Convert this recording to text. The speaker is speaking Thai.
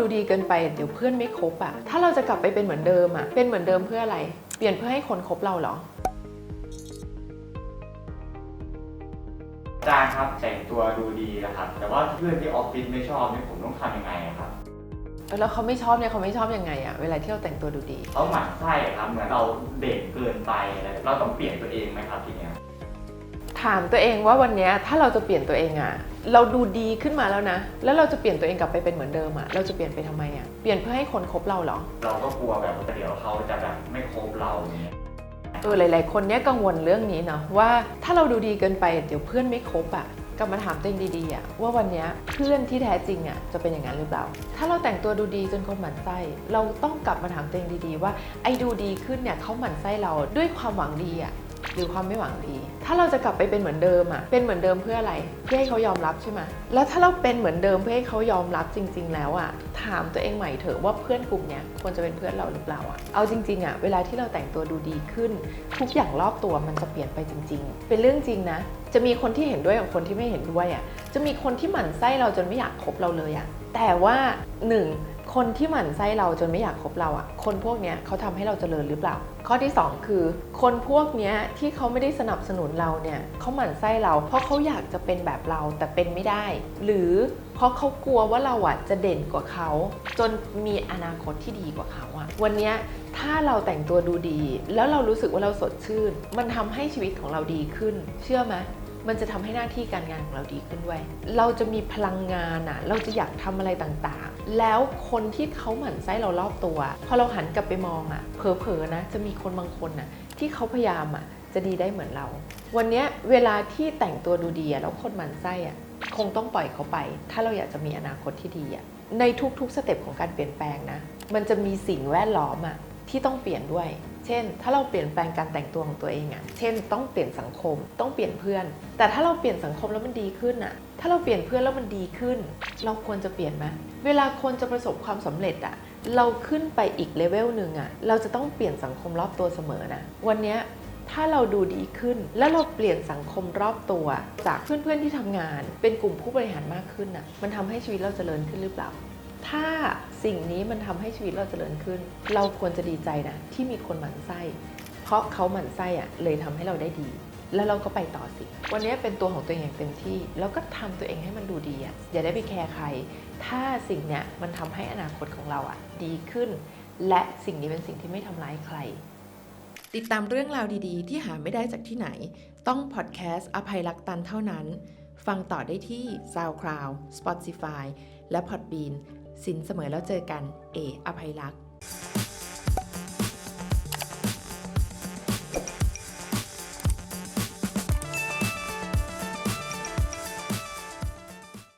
ดูดีเกินไปเดี๋ยวเพื่อนไม่คบอะถ้าเราจะกลับไปเป็นเหมือนเดิมอะเป็นเหมือนเดิมเพื่ออะไร เปลี่ยนเพื่อให้คนคบเราเหรออาจารย์ครับแต่งตัวดูดีนะครับ แต่ว่าเพื่อนที่ออฟฟิศไม่ชอบเนี่ยผมต้องทำยังไงอะครับแล้วเขาไม่ชอบเนี่ยเขาไม่ชอบยังไงอะเวลาที่เราแต่งตัวดูดีเขาหมั่นไส้ครับเหมือนเราเด่นเกินไปอะไรเราต้องเปลี่ยนตัวเองไหมครับทีเนี้ยถามตัวเองว่าวันเนี้ยถ้าเราจะเปลี่ยนตัวเองอะ เราดูดีขึ้นมาแล้วนะ แล้วเราจะเปลี่ยนตัวเองกลับไปเป็นเหมือนเดิมอะเราจะเปลี่ยนไปทำไมอะเปลี่ยนเพื่อให้คนคบเราเหรอ เราก็กลัวแบบว่าเดี๋ยวเขาจะแบบไม่คบเราอย่างเงี้ยเออหลาย ๆ คนเนี้ยกังวลเรื่องนี้เนาะว่าถ้าเราดูดีเกินไปเดี๋ยวเพื่อนไม่คบอะกลับมาถามตัวเองดีๆอะว่าวันเนี้ยเพื่อนที่แท้จริงอะจะเป็นอย่างนั้นหรือเปล่า ถ้าเราแต่งตัวดูดีจนคนหมั่นไส้เราต้องกลับมาถามตัวเองดีๆ ว่าไอ้ดูดีขึ้นเนี่ยเขาหมั่นไส้เราด้วยความหวังดีอะ หรือความไม่หวังดี ถ้าเราจะกลับไปเป็นเหมือนเดิมอะเป็นเหมือนเดิมเพื่ออะไร เพื่อให้เขายอมรับใช่ไหมแล้วถ้าเราเป็นเหมือนเดิมเพื่อให้เขายอมรับจริง ๆ แล้วอะถามตัวเองใหม่เถอะว่าเพื่อนกลุ่มเนี้ยควรจะเป็นเพื่อนเราหรือเปล่าอะเอาจริงๆอะเวลาที่เราแต่งตัวดูดีขึ้น ทุกอย่างรอบตัวมันจะเปลี่ยนไปจริง ๆ เป็นเรื่องจริงนะ จะมีคนที่เห็นด้วยกับคนที่ไม่เห็นด้วยอะ่ะจะมีคนที่หมั่นไส้เราจนไม่อยากคบเราเลยอะแต่ว่าหนึ่ง คนที่หมั่นไส้เราจนไม่อยากคบเราอะ่ะคนพวกเนี้ยเขาทำให้เราเจริญหรือเปล่า ข้อที่สองคือ คนพวกเนี้ยที่เขาไม่ได้สนับสนุนเราเนี่ยเขาหมั่นไส้เราเพราะเขาอยากจะเป็นแบบเราแต่เป็นไม่ได้ หรือเพราะเขากลัวว่าเราอะจะเด่นกว่าเขา จนมีอนาคตที่ดีกว่าเขาอะวันเนี้ยถ้าเราแต่งตัวดูดี แล้วเรารู้สึกว่าเราสดชื่น มันทำให้ชีวิตของเราดีขึ้น เชื่อไหมมันจะทำให้หน้าที่การงานของเราดีขึ้นด้วย เราจะมีพลังงานอะเราจะอยากทำอะไรต่าง แล้วคนที่เขาหมั่นไส้เรารอบตัวพอเราหันกลับไปมองอะเผลอๆนะ จะมีคนบางคนน่ะ ที่เขาพยายามอะ จะดีได้เหมือนเรา วันนี้เวลาที่แต่งตัวดูดีแล้วคนหมั่นไส้อะคงต้องปล่อยเขาไป ถ้าเราอยากจะมีอนาคตที่ดีอะในทุกๆสเต็ปของการเปลี่ยนแปลงนะ มันจะมีสิ่งแวดล้อมอะ ที่ต้องเปลี่ยนด้วย เช่น ถ้าเราเปลี่ยนแปลงการแต่งตัวของตัวเองอะเช่น ต้องเปลี่ยนสังคม ต้องเปลี่ยนเพื่อน แต่ถ้าเราเปลี่ยนสังคมแล้วมันดีขึ้นอะถ้าเราเปลี่ยนเพื่อนแล้วมันดีขึ้น เราควรจะเปลี่ยนไหมเวลาคนจะประสบความสำเร็จอะเราขึ้นไปอีกเลเวลหนึ่งอะเราจะต้องเปลี่ยนสังคมรอบตัวเสมอนะ วันนี้ถ้าเราดูดีขึ้น แล้วเราเปลี่ยนสังคมรอบตัว จากเพื่อนๆที่ทำงาน เป็นกลุ่มผู้บริหารมากขึ้นน่ะ มันทำให้ชีวิตเราเจริญขึ้นหรือเปล่า ถ้าสิ่งนี้มันทำให้ชีวิตเราเจริญขึ้น เราควรจะดีใจนะที่มีคนหมั่นไส้ เพราะเขาหมั่นไส้อะเลยทำให้เราได้ดี แล้วเราก็ไปต่อสิ วันนี้เป็นตัวของตัวเองอย่างเต็มที่ แล้วก็ทำตัวเองให้มันดูดีอะอย่าได้ไปแคร์ใคร ถ้าสิ่งเนี้ยมันทำให้อนาคตของเราอะดีขึ้น และสิ่งนี้เป็นสิ่งที่ไม่ทำร้ายใคร ติดตามเรื่องราวดีๆ ที่หาไม่ได้จากที่ไหน ต้องพอดแคสต์อภัยรักตันเท่านั้น ฟังต่อได้ที่ SoundCloud Spotify และ Podbean สินเสมอแล้วเจอกัน เออภัยรักษ์